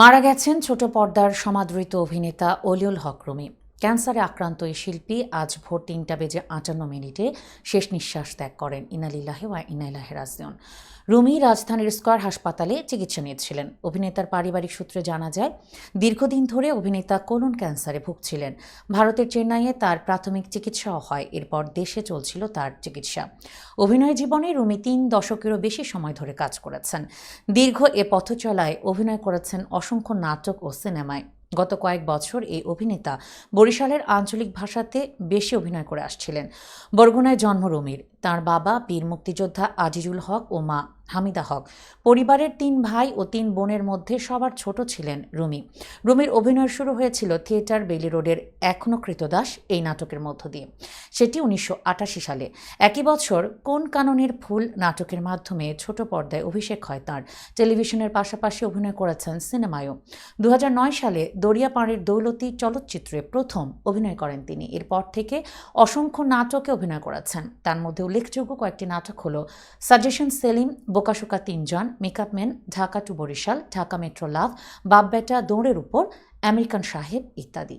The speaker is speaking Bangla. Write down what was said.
মারা গেছেন ছোট পর্দার সমাদৃত অভিনেতা অলিউল হক রুমি। ক্যান্সারে আক্রান্ত এই শিল্পী আজ ভোর তিনটা বেজে আটান্ন মিনিটে শেষ নিঃশ্বাস ত্যাগ করেন। ইনালিল্লাহে ওয়া ইনাইলাহে রাজিউন। রুমি রাজধানীর স্কয়ার হাসপাতালে চিকিৎসা নিয়েছিলেন। অভিনেতার পারিবারিক সূত্রে জানা যায়, দীর্ঘদিন ধরে অভিনেতা কোলন ক্যান্সারে ভুগছিলেন। ভারতের চেন্নাইয়ে তার প্রাথমিক চিকিৎসাও হয়। এরপর দেশে চলছিল তার চিকিৎসা। অভিনয় জীবনে রুমি তিন দশকেরও বেশি সময় ধরে কাজ করেছেন। দীর্ঘ এ পথচলায় অভিনয় করেছেন অসংখ্য নাটক ও সিনেমায়। গত কয়েক বছর এই অভিনেতা বরিশালের আঞ্চলিক ভাষাতে বেশি অভিনয় করে আসছিলেন। বরগুনায় জন্ম রুমির। তাঁর বাবা বীর মুক্তিযোদ্ধা আজিজুল হক ও মা হামিদা হক। পরিবারের তিন ভাই ও তিন বোনের মধ্যে সবার ছোট ছিলেন রুমি। রুমির অভিনয় শুরু হয়েছিল থিয়েটার বেলি রোডের এখনও কৃতদাস এই নাটকের মধ্য দিয়ে। সেটি উনিশশো আটাশি সালে। একই বছর কোন কাননের ফুল নাটকের মাধ্যমে ছোট পর্দায় অভিষেক হয় তার। টেলিভিশনের পাশাপাশি অভিনয় করেছেন সিনেমায়ও। দু হাজার নয় সালে দরিয়াপাড়ের দৌলতি চলচ্চিত্রে প্রথম অভিনয় করেন তিনি। এরপর থেকে অসংখ্য নাটকে অভিনয় করেছেন। তার মধ্যে উল্লেখযোগ্য কয়েকটি নাটক হলো সাজেশন সেলিম বোকাশোকা তিনজন, makeup man Dhaka to Barishal, Dhaka metro লাভ বাপ বেটা দৌড়ের উপর, আমেরিকান সাহেব ইত্যাদি।